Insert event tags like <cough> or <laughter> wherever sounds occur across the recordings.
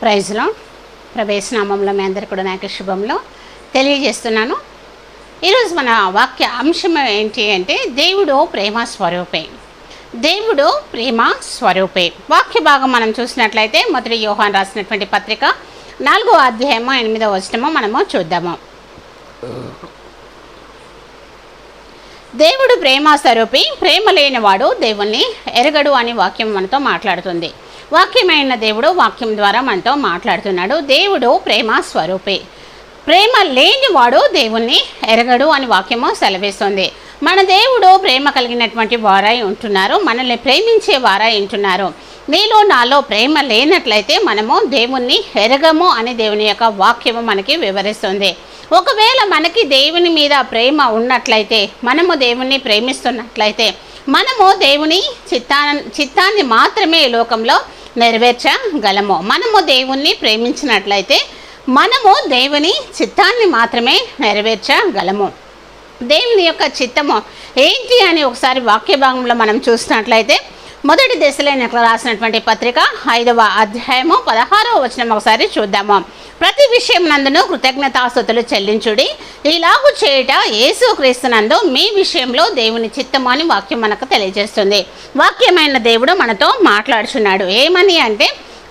ప్రైజ్లో ప్రవేశనామంలో మీ అందరికీ కూడా నాకు శుభంలో తెలియజేస్తున్నాను. ఈరోజు మన వాక్య అంశం ఏంటి అంటే దేవుడు ప్రేమ స్వరూపే. దేవుడు ప్రేమ స్వరూపే. వాక్య భాగం మనం చూసినట్లయితే మొదటి యోహాన్ రాసినటువంటి పత్రిక నాలుగో అధ్యాయము ఎనిమిదో వచనము మనము చూద్దాము. దేవుడు ప్రేమ స్వరూపి ప్రేమ లేనివాడు దేవుణ్ణి ఎరగడు అని వాక్యం మనతో మాట్లాడుతుంది. వాక్యమైన దేవుడు వాక్యం ద్వారా మనతో మాట్లాడుతున్నాడు. దేవుడు ప్రేమ స్వరూపే. ప్రేమ లేనివాడు దేవుణ్ణి ఎరగడు అని వాక్యము సెలవిస్తుంది. మన దేవుడు ప్రేమ కలిగినటువంటి వారై ఉంటున్నారు. మనల్ని ప్రేమించే వారై ఉంటున్నారు. నీలో నాలో ప్రేమ లేనట్లయితే మనము దేవుణ్ణి ఎరగము అని దేవుని యొక్క వాక్యము మనకి వివరిస్తుంది. ఒకవేళ మనకి దేవుని మీద ప్రేమ ఉన్నట్లయితే మనము దేవుణ్ణి ప్రేమిస్తున్నట్లయితే మనము దేవుని చిత్తా చిత్తాన్ని మాత్రమే ఈ లోకంలో నెరవేర్చగలము మనము దేవుణ్ణి ప్రేమించినట్లయితే మనము దేవుని చిత్తాన్ని మాత్రమే నెరవేర్చగలము దేవుని యొక్క చిత్తము ఏంటి అని ఒకసారి వాక్య భాగంలో మనం చూసినట్లయితే మొదటి దశలో రాసినటువంటి పత్రిక ఐదవ అధ్యాయము పదహారవ వచనం ఒకసారి చూద్దాము. ప్రతి విషయం నందును కృతజ్ఞతాస్థుతులు చెల్లించుడి. ఇలాగు చేయుట యేసుక్రీస్తునందు మీ విషయంలో దేవుని చిత్తము అని వాక్యం మనకు తెలియజేస్తుంది. వాక్యమైన దేవుడు మనతో మాట్లాడుచున్నాడు. ఏమని అంటే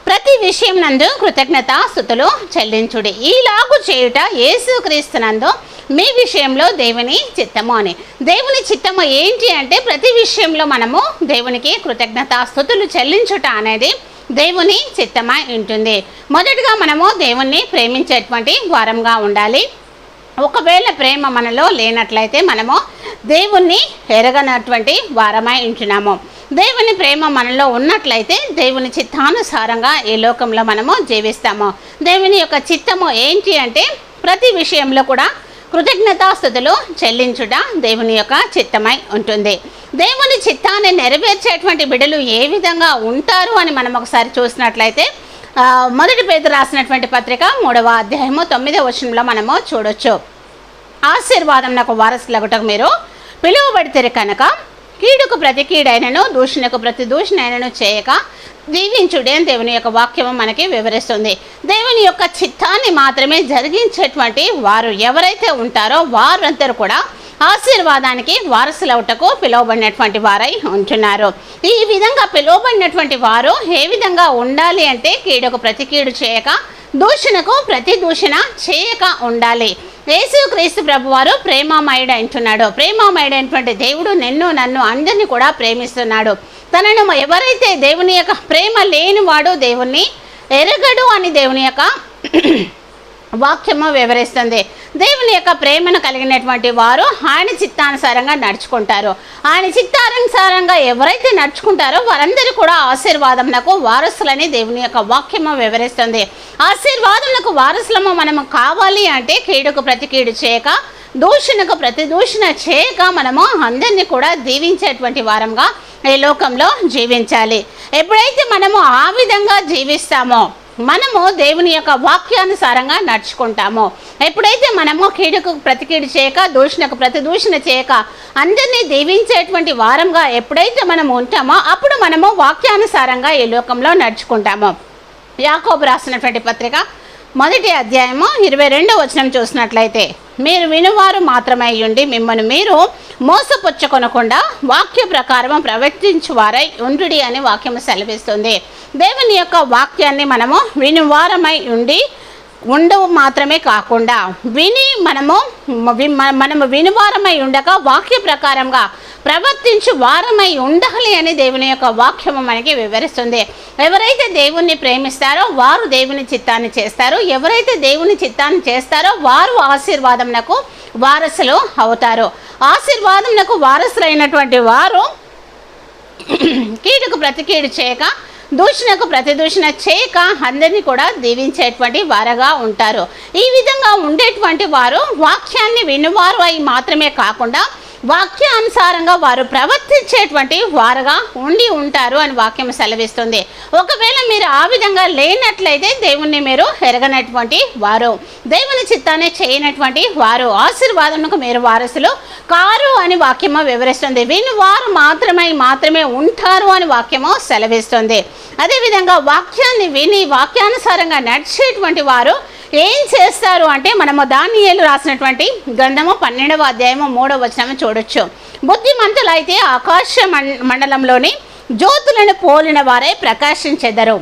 ప్రతి విషయం నందు కృతజ్ఞతాస్థుతులు చెల్లించుడి. ఈలాగు చేయుట యేసుక్రీస్తునందు మీ విషయంలో దేవుని చిత్తము అని. దేవుని చిత్తము ఏంటి అంటే ప్రతి విషయంలో మనము దేవునికి కృతజ్ఞత స్థుతులు చెల్లించుట అనేది దేవుని చిత్తమై ఉంటుంది. మొదటగా మనము దేవుణ్ణి ప్రేమించేటువంటి వారంగా ఉండాలి. ఒకవేళ ప్రేమ మనలో లేనట్లయితే మనము దేవుణ్ణి ఎరగనటువంటి వారమై ఉంటున్నాము. దేవుని ప్రేమ మనలో ఉన్నట్లయితే దేవుని చిత్తానుసారంగా ఈ లోకంలో మనము జీవిస్తాము. దేవుని యొక్క చిత్తము ఏంటి అంటే ప్రతి విషయంలో కూడా కృతజ్ఞతాస్థుతులు చెల్లించుట దేవుని యొక్క చిత్తమై ఉంటుంది. దేవుని చిత్తాన్ని నెరవేర్చేటువంటి బిడ్డలు ఏ విధంగా ఉంటారు అని మనం ఒకసారి చూసినట్లయితే మొదటి పేరు రాసినటువంటి పత్రిక మూడవ అధ్యాయము తొమ్మిదవ వచనంలో మనము చూడొచ్చు. ఆశీర్వాదం నాకు వారసులగుటకు మీరు పిలువబడితే కనుక కీడుకు ప్రతి కీడైనను దూషణకు ప్రతి దూషణైనను చేయక దీవించుడే అని దేవుని యొక్క వాక్యము మనకి వివరిస్తుంది. దేవుని యొక్క చిత్తాన్ని మాత్రమే జరిగించేటువంటి వారు ఎవరైతే ఉంటారో వారందరూ కూడా ఆశీర్వాదానికి వారసులవుటకు పిలువబడినటువంటి వారై ఉంటున్నారు. ఈ విధంగా పిలువబడినటువంటి వారు ఏ విధంగా ఉండాలి అంటే కీడుకు ప్రతి కీడు చేయక దూషణకు ప్రతి దూషణ చేయక ఉండాలి. యేసుక్రీస్తు ప్రభు వారు ప్రేమామయుడు అంటున్నాడు. ప్రేమామయుడైనటువంటి దేవుడు నిన్ను నన్ను అందరినీ కూడా ప్రేమిస్తున్నాడు. తనను ఎవరైతే దేవుని యొక్క ప్రేమ లేనివాడో దేవుణ్ణి ఎరగడు అని దేవుని యొక్క వాక్యము వివరిస్తుంది. దేవుని యొక్క ప్రేమను కలిగినటువంటి వారు ఆయన చిత్తానుసారంగా నడుచుకుంటారు. ఆయన చిత్తానుసారంగా ఎవరైతే నడుచుకుంటారో వారందరూ కూడా ఆశీర్వాదమునకు వారసులని దేవుని యొక్క వాక్యము వివరిస్తుంది. ఆశీర్వాదములకు వారసులము మనము కావాలి అంటే కీడుకు ప్రతి కీడు చేయక దూషణకు ప్రతి దూషణ చేయక మనము అందరినీ కూడా దీవించేటువంటి వారంగా ఈ లోకంలో జీవించాలి. ఎప్పుడైతే మనము ఆ విధంగా జీవిస్తామో మనము దేవుని యొక్క వాక్యానుసారంగా నడుచుకుంటాము. ఎప్పుడైతే మనము కీడుకు ప్రతికీడు చేయక దూషణకు ప్రతి దూషణ చేయక అందరినీ దీవించేటువంటి వారంగా ఎప్పుడైతే మనం ఉంటామో అప్పుడు మనము వాక్యానుసారంగా ఈ లోకంలో నడుచుకుంటాము. యాకోబు రాసినటువంటి పత్రిక మొదటి అధ్యాయము ఇరవై రెండో వచనం చూసినట్లయితే మీరు వినువారు మాత్రమే ఉండి మిమ్మల్ని మీరు మోసపుచ్చకొనకుండా వాక్య ప్రకారం ప్రవర్తించువారై ఉండు అని వాక్యము సెలవిస్తుంది. దేవుని యొక్క వాక్యాన్ని మనము వినివారమై ఉండి ఉండవు మాత్రమే కాకుండా విని మనము మనము వినివారమై ఉండక వాక్య ప్రకారంగా ప్రవర్తించి వారమై ఉండాలి అని దేవుని యొక్క వాక్యము మనకి వివరిస్తుంది. ఎవరైతే దేవుణ్ణి ప్రేమిస్తారో వారు దేవుని చిత్తాన్ని చేస్తారు. ఎవరైతే దేవుని చిత్తాన్ని చేస్తారో వారు ఆశీర్వాదంనకు వారసులు అవుతారు. ఆశీర్వాదంనకు వారసులైనటువంటి వారు <clears throat> కీడుకు ప్రతికీడు చేయక దూషణకు ప్రతి దూషణ చేయక అందరినీ కూడా దీవించేటువంటి వారగా ఉంటారు. ఈ విధంగా ఉండేటువంటి వారు వాక్యాన్ని వినువారు అయి మాత్రమే కాకుండా వాక్యానుసారంగా వారు ప్రవర్తించేటువంటి వారుగా ఉండి ఉంటారు అని వాక్యం సెలవిస్తుంది. ఒకవేళ మీరు ఆ విధంగా లేనట్లయితే దేవుణ్ణి మీరు ఎరగనటువంటి వారు. దేవుని చిత్తాన్ని చేయనటువంటి వారు ఆశీర్వాదములకు మీరు వారసులు కారు అని వాక్యము వివరిస్తుంది. విని వారు మాత్రమే మాత్రమే ఉంటారు అని వాక్యము సెలవిస్తుంది. అదేవిధంగా వాక్యాన్ని విని వాక్యానుసారంగా నడిచేటువంటి వారు ఏం చేస్తారు అంటే మనము దానియేలు రాసినటువంటి గ్రంథము పన్నెండవ అధ్యాయము మూడవ వచనము చూడొచ్చు. బుద్ధిమంతులైతే ఆకాశ మండలంలోని జ్యోతులను పోలిన వారే ప్రకాశించెదరు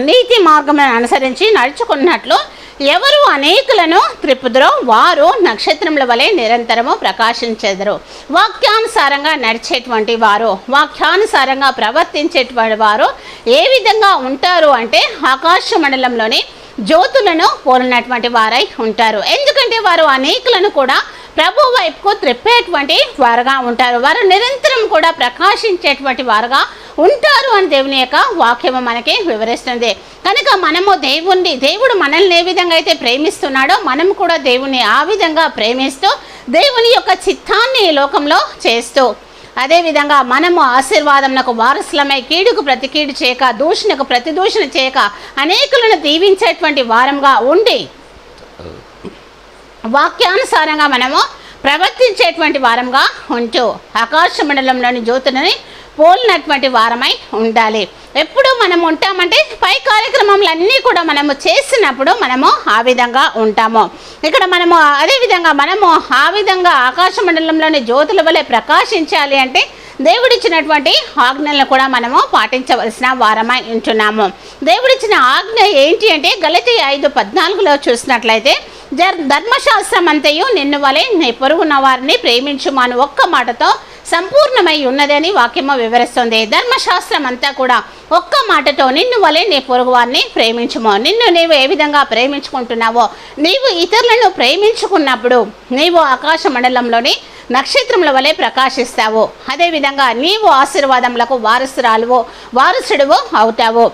నీతి మార్గములను అనుసరించి నడుచుకున్నట్లు ఎవరు అనేకులను త్రిపుదరో వారు నక్షత్రముల వలె నిరంతరము ప్రకాశించెదరు వాక్యానుసారంగా నడిచేటువంటి వారు వాక్యానుసారంగా ప్రవర్తించేటువంటి వారు ఏ విధంగా ఉంటారు అంటే ఆకాశ మండలంలోని జ్యోతులను పోలినటువంటి వారై ఉంటారు. ఎందుకంటే వారు అనేకులను కూడా ప్రభు వైపుకు త్రిప్పేటువంటి వారుగా ఉంటారు. వారు నిరంతరం కూడా ప్రకాశించేటువంటి వారుగా ఉంటారు అని దేవుని యొక్క వాక్యము మనకి వివరిస్తుంది. కనుక మనము దేవుణ్ణి దేవుడు మనల్ని ఏ విధంగా అయితే ప్రేమిస్తున్నాడో మనం కూడా దేవుణ్ణి ఆ విధంగా ప్రేమిస్తూ దేవుని యొక్క చిత్తాన్ని ఈ లోకంలో చేస్తూ అదేవిధంగా మనము ఆశీర్వాదంకు వారసులమై కీడుకు ప్రతి కీడు చేయక దూషణకు ప్రతి దూషణ చేయక అనేకులను దీవించేటువంటి వారంగా ఉండి వాక్యానుసారంగా మనము ప్రవర్తించేటువంటి వారంగా ఉంటూ ఆకాశ మండలంలోని జ్యోతులని పోలినటువంటి వారమై ఉండాలి. ఎప్పుడు మనం ఉంటామంటే పై కార్యక్రమములన్నీ కూడా మనము చేసినప్పుడు మనము ఆ విధంగా ఉంటాము. ఇక్కడ మనము అదేవిధంగా మనము ఆ విధంగా ఆకాశ మండలంలోని జ్యోతుల వలె ప్రకాశించాలి అంటే దేవుడిచ్చినటువంటి ఆజ్ఞలను కూడా మనము పాటించవలసిన వారమై ఉంటున్నాము. దేవుడిచ్చిన ఆజ్ఞ ఏంటి అంటే గలతి ఐదు పద్నాలుగులో చూసినట్లయితే జర్ ధర్మశాస్త్రం అంతయు నిన్ను వలె నీ పొరుగున్న వారిని ప్రేమించుమాను ఒక్క మాటతో సంపూర్ణమై ఉన్నదని వాక్యము వివరిస్తుంది. ధర్మశాస్త్రం అంతా కూడా ఒక్క మాటతో నిన్ను వలె నీ పొరుగువారిని ప్రేమించుము. నిన్ను నీవు ఏ విధంగా ప్రేమించుకుంటున్నావో నీవు ఇతరులను ప్రేమించుకున్నప్పుడు నీవు ఆకాశ మండలంలోని నక్షత్రముల వలె ప్రకాశిస్తావు. అదేవిధంగా నీవు ఆశీర్వాదములకు వారసురాలువు వారసుడువు అవుతావు.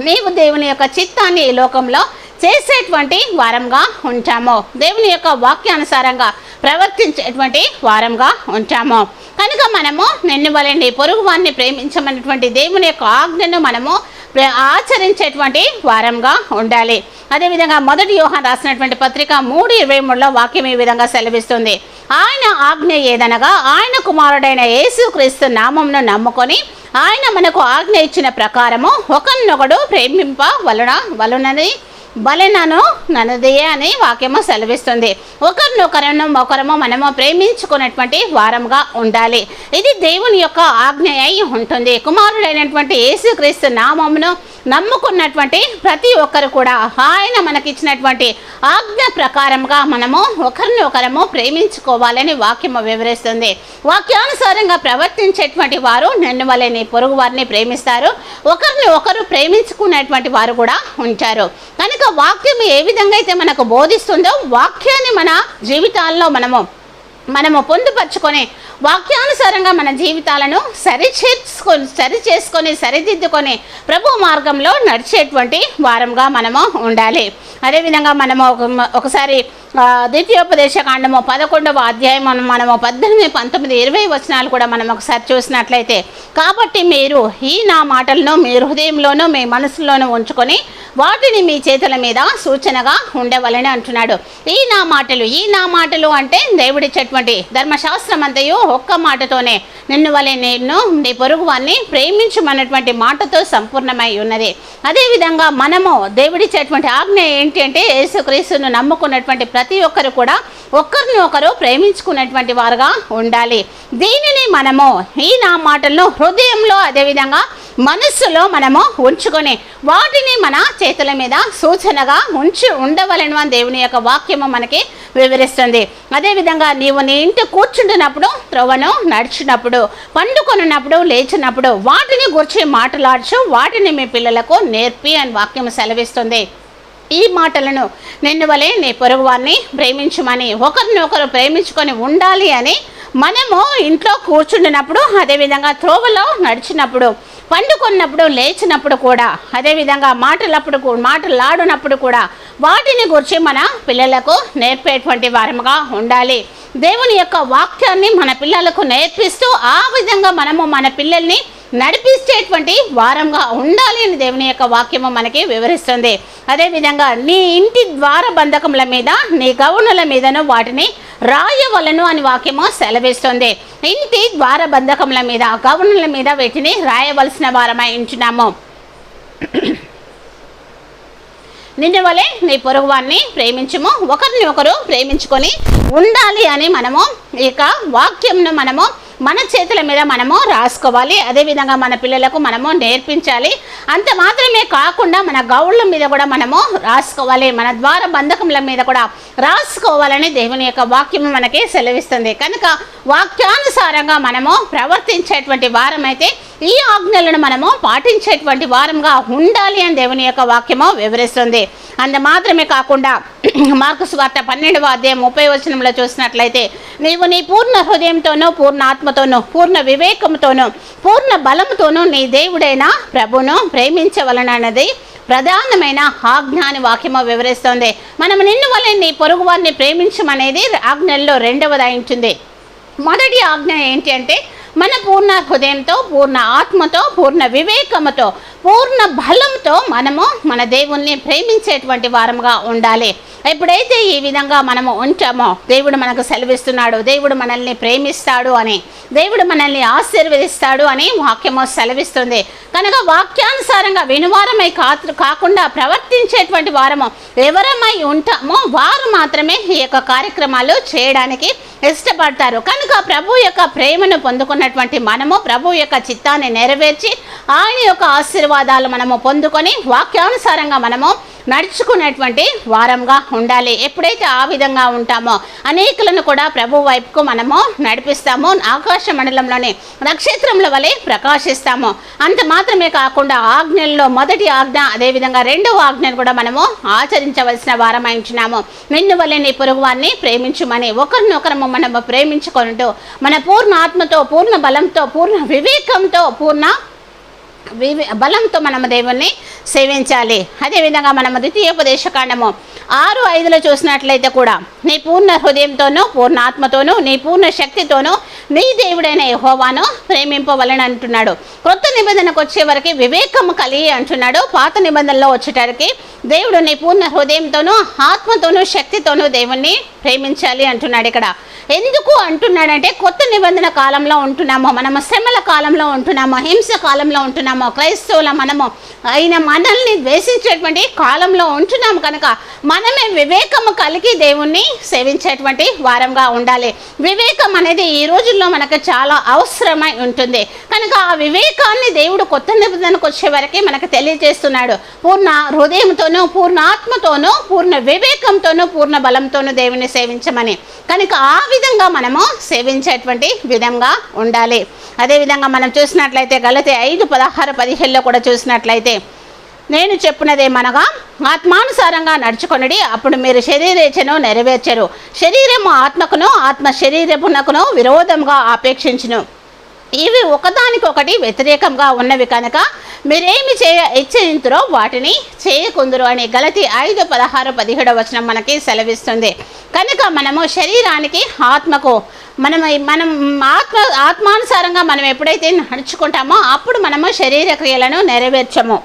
నీవు దేవుని యొక్క చిత్తాన్ని ఈ లోకంలో చేసేటువంటి వారంగా ఉంటాము. దేవుని యొక్క వాక్యానుసారంగా ప్రవర్తించేటువంటి వారంగా ఉంటాము. కనుక మనము నిన్ను వలెండి పొరుగు వారిని ప్రేమించమన్నటువంటి దేవుని యొక్క ఆజ్ఞను మనము ఆచరించేటువంటి వారంగా ఉండాలి. అదేవిధంగా మొదటి యోహాన్ రాసినటువంటి పత్రిక మూడు ఇరవై మూడులో వాక్యం ఈ విధంగా సెలవిస్తుంది. ఆయన ఆజ్ఞ ఏదనగా ఆయన కుమారుడైన యేసుక్రీస్తు నామంను నమ్ముకొని ఆయన మనకు ఆజ్ఞ ఇచ్చిన ప్రకారము ఒకరినొకడు ప్రేమింప వలన వలనని బలెనను నన్నదే అని వాక్యము సెలవిస్తుంది. ఒకరినొకరను ఒకరము మనము ప్రేమించుకున్నటువంటి వారంగా ఉండాలి. ఇది దేవుని యొక్క ఆజ్ఞ అయి ఉంటుంది. కుమారుడైనటువంటి యేసుక్రీస్తు నామమును నమ్ముకున్నటువంటి ప్రతి ఒక్కరు కూడా ఆయన మనకిచ్చినటువంటి ఆజ్ఞ ప్రకారంగా మనము ఒకరిని ఒకరము ప్రేమించుకోవాలని వాక్యము వివరిస్తుంది. వాక్యానుసారంగా ప్రవర్తించేటువంటి వారు నన్ను వలని పొరుగు వారిని ప్రేమిస్తారు. ఒకరిని ఒకరు ప్రేమించుకునేటువంటి వారు కూడా ఉంటారు. కనుక వాక్యం ఏ విధంగా అయితే మనకు బోధిస్తుందో వాక్యాన్ని మన జీవితాల్లో మనము మనము పొందుపరుచుకొని వాక్యానుసారంగా మన జీవితాలను సరి చేసుకొని సరి చేసుకొని సరిదిద్దుకొని ప్రభు మార్గంలో నడిచేటువంటి వారంగా మనము ఉండాలి. అదేవిధంగా మనము ఒకసారి ద్వితీయోపదేశ కాండము పదకొండవ అధ్యాయం మనము పద్దెనిమిది పంతొమ్మిది ఇరవై వచనాలు కూడా మనం ఒకసారి చూసినట్లయితే కాబట్టి మీరు ఈ నా మాటలను మీ హృదయంలోనూ మీ మనసులోనూ ఉంచుకొని వాటిని మీ చేతుల మీద సూచనగా ఉండవలని అంటున్నాడు. ఈ నా మాటలు ఈ నా మాటలు అంటే దేవుడిచ్చేటువంటి ధర్మశాస్త్రం అంతయు ఒక్క మాటతోనే నిన్ను వలె నేను నీ పొరుగు వారిని ప్రేమించమన్నటువంటి మాటతో సంపూర్ణమై ఉన్నది. అదేవిధంగా మనము దేవుడిచ్చేటువంటి ఆజ్ఞ ఏంటి అంటే యేసుక్రీస్తును నమ్ముకున్నటువంటి ప్రతి ఒక్కరు కూడా ఒకరిని ఒకరు ప్రేమించుకున్నటువంటి వారుగా ఉండాలి. దీనిని మనము ఈ నా మాటలను హృదయంలో అదేవిధంగా మనస్సులో మనము ఉంచుకొని వాటిని మన చేతుల మీద సూచనగా ఉంచి ఉండవలను అని దేవుని యొక్క వాక్యము మనకి వివరిస్తుంది. అదేవిధంగా నీవు నీ ఇంటి కూర్చుంటున్నప్పుడు త్రొవను నడిచినప్పుడు పండుకొనున్నప్పుడు లేచినప్పుడు వాటిని గురించి మాట్లాడుచు వాటిని మీ పిల్లలకు నేర్పి అని వాక్యం సెలవిస్తుంది. ఈ మాటలను నిన్ను వలె నీ పొరుగువారిని ప్రేమించమని ఒకరిని ఒకరు ప్రేమించుకొని ఉండాలి అని మనము ఇంట్లో కూర్చుండినప్పుడు అదేవిధంగా త్రోవలో నడిచినప్పుడు పండుకున్నప్పుడు లేచినప్పుడు కూడా అదేవిధంగా మాటలప్పుడు మాటలాడినప్పుడు కూడా వాటిని గురించి మన పిల్లలకు నేర్పేటువంటి వారముగా ఉండాలి. దేవుని యొక్క వాక్యాన్ని మన పిల్లలకు నేర్పిస్తూ ఆ విధంగా మనము మన పిల్లల్ని నడిపించేటువంటి వారంగా ఉండాలి అని దేవుని యొక్క వాక్యము మనకి వివరిస్తుంది. అదేవిధంగా నీ ఇంటి ద్వార బంధకముల మీద నీ గౌనుల మీదను వాటిని రాయవలను అని వాక్యము సెలవిస్తుంది. ఇంటి ద్వార బంధకముల మీద గవర్నర్ల మీద వీటిని రాయవలసిన వారమై ఉంచున్నాము. నిన్న వలె నీ పొరుగువాన్ని ప్రేమించము. ఒకరిని ఒకరు ప్రేమించుకొని ఉండాలి అని మనము ఇక వాక్యంను మనము మన చేతుల మీద మనము రాసుకోవాలి. అదేవిధంగా మన పిల్లలకు మనము నేర్పించాలి. అంత మాత్రమే కాకుండా మన గౌళ్ళ మీద కూడా మనము రాసుకోవాలి. మన ద్వార బంధకముల మీద కూడా రాసుకోవాలని దేవుని యొక్క వాక్యము మనకి సెలవిస్తుంది. కనుక వాక్యానుసారంగా మనము ప్రవర్తించేటువంటి వారమైతే ఈ ఆజ్ఞలను మనము పాటించేటువంటి వారంగా ఉండాలి అని దేవుని యొక్క వాక్యము వివరిస్తుంది. అంత మాత్రమే కాకుండా <clears throat> మార్కు స్వార్త పన్నెండవ అధ్యాయం ముప్పై వచనంలో చూసినట్లయితే నీవు నీ పూర్ణ హృదయంతోనూ పూర్ణ ఆత్మతోనూ పూర్ణ వివేకంతోనూ పూర్ణ బలంతోనూ నీ దేవుడైన ప్రభును ప్రేమించవలనన్నది ప్రధానమైన ఆజ్ఞ అని వాక్యము వివరిస్తుంది. మనం నిన్ను వలె నీ పొరుగు వారిని ప్రేమించమనేది ఆజ్ఞల్లో రెండవది ఉంటుంది. మొదటి ఆజ్ఞ ఏంటి అంటే మన పూర్ణ హృదయంతో పూర్ణ ఆత్మతో పూర్ణ వివేకముతో పూర్ణ బలంతో మనము మన దేవుణ్ణి ప్రేమించేటువంటి వారముగా ఉండాలి. ఎప్పుడైతే ఈ విధంగా మనము ఉంటామో దేవుడు మనకు సెలవిస్తున్నాడు దేవుడు మనల్ని ప్రేమిస్తాడు అని దేవుడు మనల్ని ఆశీర్వదిస్తాడు అని వాక్యము సెలవిస్తుంది. కనుక వాక్యానుసారంగా వినువారమై కాతు కాకుండా ప్రవర్తించేటువంటి వారము ఎవరమై ఉంటామో వారు మాత్రమే ఈ యొక్క కార్యక్రమాలు చేయడానికి ఇష్టపడతారు. కనుక ప్రభు యొక్క ప్రేమను పొందుకున్నటువంటి మనము ప్రభు యొక్క చిత్తాన్ని నెరవేర్చి ఆయన యొక్క ఆశీర్వాదాలు మనము పొందుకొని వాక్యానుసారంగా మనము నడుచుకునేటువంటి వారంగా ఉండాలి. ఎప్పుడైతే ఆ విధంగా ఉంటామో అనేకులను కూడా ప్రభు వైపుకు మనము నడిపిస్తాము. ఆకాశ మండలంలోని నక్షత్రముల వలె ప్రకాశిస్తాము. అంత మాత్రమే కాకుండా ఆజ్ఞల్లో మొదటి ఆజ్ఞ అదేవిధంగా రెండవ ఆజ్ఞను కూడా మనము ఆచరించవలసిన వారమాయించినాము నిన్ను వలె నీ పొరుగువాన్ని ప్రేమించుమని ఒకరినొకరము మనము ప్రేమించుకుంటూ మన పూర్ణ ఆత్మతో పూర్ణ బలంతో పూర్ణ వివేకంతో పూర్ణ బలంతో మనము దేవుణ్ణి సేవించాలి. అదేవిధంగా మనము ద్వితీయోపదేశ కాండము ఆరు ఐదులో చూసినట్లయితే కూడా నీ పూర్ణ హృదయంతోనూ పూర్ణ ఆత్మతోనూ నీ పూర్ణ శక్తితోనూ నీ దేవుడైన యహోవాను ప్రేమింపవలని అంటున్నాడు క్రొత్త నిబంధనకు వచ్చే వరకు వివేకము కలిగి అంటున్నాడు. పాత నిబంధనలో వచ్చేటరికి దేవుడు నీ పూర్ణ హృదయంతోనూ ఆత్మతోనూ శక్తితోనూ దేవుణ్ణి ప్రేమించాలి అంటున్నాడు ఇక్కడ. ఎందుకు అంటున్నాడంటే కొత్త నిబంధన కాలంలో ఉంటున్నామో మనము శ్రమల కాలంలో ఉంటున్నామో హింస కాలంలో ఉంటున్నామో క్రైస్తవుల మనము అయిన మనల్ని ద్వేషించేటువంటి కాలంలో ఉంటున్నాము కనుక మనమే వివేకము కలిగి దేవుణ్ణి సేవించేటువంటి వారంగా ఉండాలి. వివేకం అనేది ఈ రోజుల్లో మనకు చాలా అవసరమై ఉంటుంది. కనుక ఆ వివేకాన్ని దేవుడు కొత్త నిబంధనకు వచ్చే వరకే మనకు తెలియజేస్తున్నాడు. పూర్ణ హృదయంతోనూ పూర్ణ ఆత్మతోనూ పూర్ణ వివేకంతోనూ పూర్ణ బలంతోనూ దేవుని సేవించమని. కనుక ఆ విధంగా మనము సేవించేటువంటి విధంగా ఉండాలి. అదేవిధంగా మనం చూసినట్లయితే గలతే ఐదు పదహారు పదిహేనులో కూడా చూసినట్లయితే నేను చెప్పినదేమనగా ఆత్మానుసారంగా నడుచుకొనడి అప్పుడు మీరు శరీరేచ్ఛను నెరవేర్చరు. శరీరము ఆత్మకును ఆత్మ శరీరమునకును విరోధంగా ఆపేక్షించును. ఇవి ఒకదానికొకటి వ్యతిరేకంగా ఉన్నవి కనుక మీరేమి చేయ ఇచ్చేంతురో వాటిని చేయకుందురు అని గలతి ఐదు పదహారు పదిహేడు వచనం మనకి సెలవిస్తుంది. కనుక మనము శరీరానికి ఆత్మకు మనం మనం ఆత్మ ఆత్మానుసారంగా మనం ఎప్పుడైతే నడుచుకుంటామో అప్పుడు మనము శరీర క్రియలను నెరవేర్చము.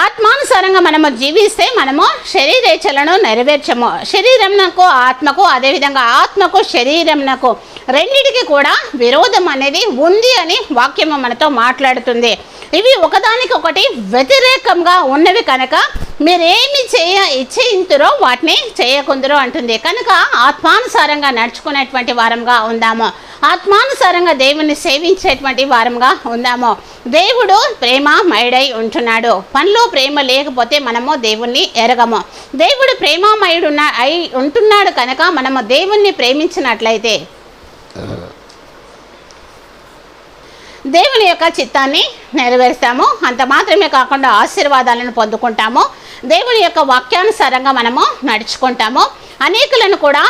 ఆత్మానుసారంగా మనము జీవిస్తే మనము శరీరేచ్ఛలను నెరవేర్చము. శరీరంనకు ఆత్మకు అదేవిధంగా ఆత్మకు శరీరంనకు రెండిటికి కూడా విరోధం అనేది ఉంది అని వాక్యము మనతో మాట్లాడుతుంది. ఇవి ఒకదానికొకటి వ్యతిరేకంగా ఉన్నవి కనుక మీరేమి చేయ ఇచ్చేయింతురో వాటిని చేయకుందరో అంటుంది. కనుక ఆత్మానుసారంగా నడుచుకునేటువంటి వారంగా ఉందాము. ఆత్మానుసారంగా దేవుని సేవించేటువంటి వారంగా ఉందాము. దేవుడు ప్రేమ మైడై ఉంటున్నాడు. పనిలో ప్రేమ లేకపోతే మనము దేవుణ్ణి ఎరగము. దేవుడు ప్రేమమయుడున్న అయి ఉంటున్నాడు కనుక మనము దేవుణ్ణి ప్రేమించినట్లయితే దేవుని యొక్క చిత్తాన్ని నెరవేరుస్తాము. అంత మాత్రమే కాకుండా ఆశీర్వాదాలను పొందుకుంటాము. దేవుని యొక్క వాక్యానుసారంగా మనము నడుచుకుంటాము. అనేకులను కూడా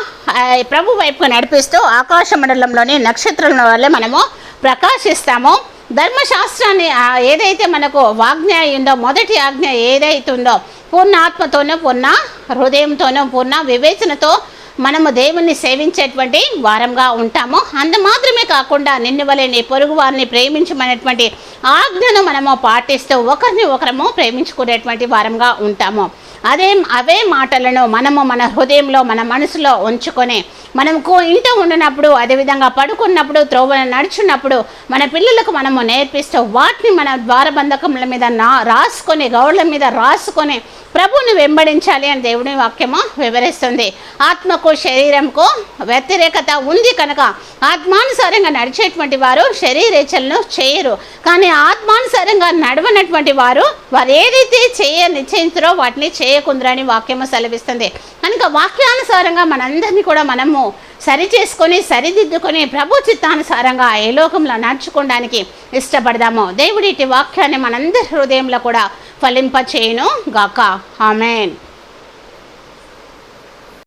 ప్రభు వైపుకు నడిపిస్తూ ఆకాశ మండలంలోని నక్షత్రాల వల్ల మనము ప్రకాశిస్తాము. ధర్మశాస్త్రాన్ని ఏదైతే మనకు వాజ్ఞ ఉందో మొదటి ఆజ్ఞ ఏదైతే ఉందో పూర్ణ ఆత్మతోనూ పూర్ణ హృదయంతోనూ పూర్ణ వివేచనతో మనము దేవుణ్ణి సేవించేటువంటి వారంగా ఉంటాము. అంత మాత్రమే కాకుండా నిన్ను వలె నీ పొరుగు వారిని ప్రేమించమనేటువంటి ఆజ్ఞను మనము పాటిస్తూ ఒకరిని ఒకరము ప్రేమించుకునేటువంటి వారంగా ఉంటాము. అదే అవే మాటలను మనము మన హృదయంలో మన మనసులో ఉంచుకొని మనకు ఇంట ఉండినప్పుడు అదేవిధంగా పడుకున్నప్పుడు త్రోవన నడుచున్నప్పుడు మన పిల్లలకు మనము నేర్పిస్తూ వాటిని మన ద్వారబంధకముల మీద నా రాసుకొని గౌళ్ళ మీద రాసుకొని ప్రభువుని వెంబడించాలి అని దేవుని వాక్యము వివరిస్తుంది. ఆత్మకు శరీరంకు వ్యతిరేకత ఉంది కనుక ఆత్మానుసారంగా నడిచేటువంటి వారు శరీరేచలను చేయరు. కానీ ఆత్మ ఆత్మానుసారంగా నడవనటువంటి వారు వారు ఏదైతే చేయ నిశ్చయించారో వాటిని చేయకుందరని వాక్యము సెలవిస్తుంది. కనుక వాక్యానుసారంగా మనందరినీ కూడా మనము సరి చేసుకొని సరిదిద్దుకొని ప్రభు చిత్తానుసారంగా ఏ లోకంలో నడుచుకోవడానికి ఇష్టపడదాము. దేవుడి వాక్యాన్ని మనందరి హృదయంలో కూడా ఫలింప చేయను గాక ఆమెన్.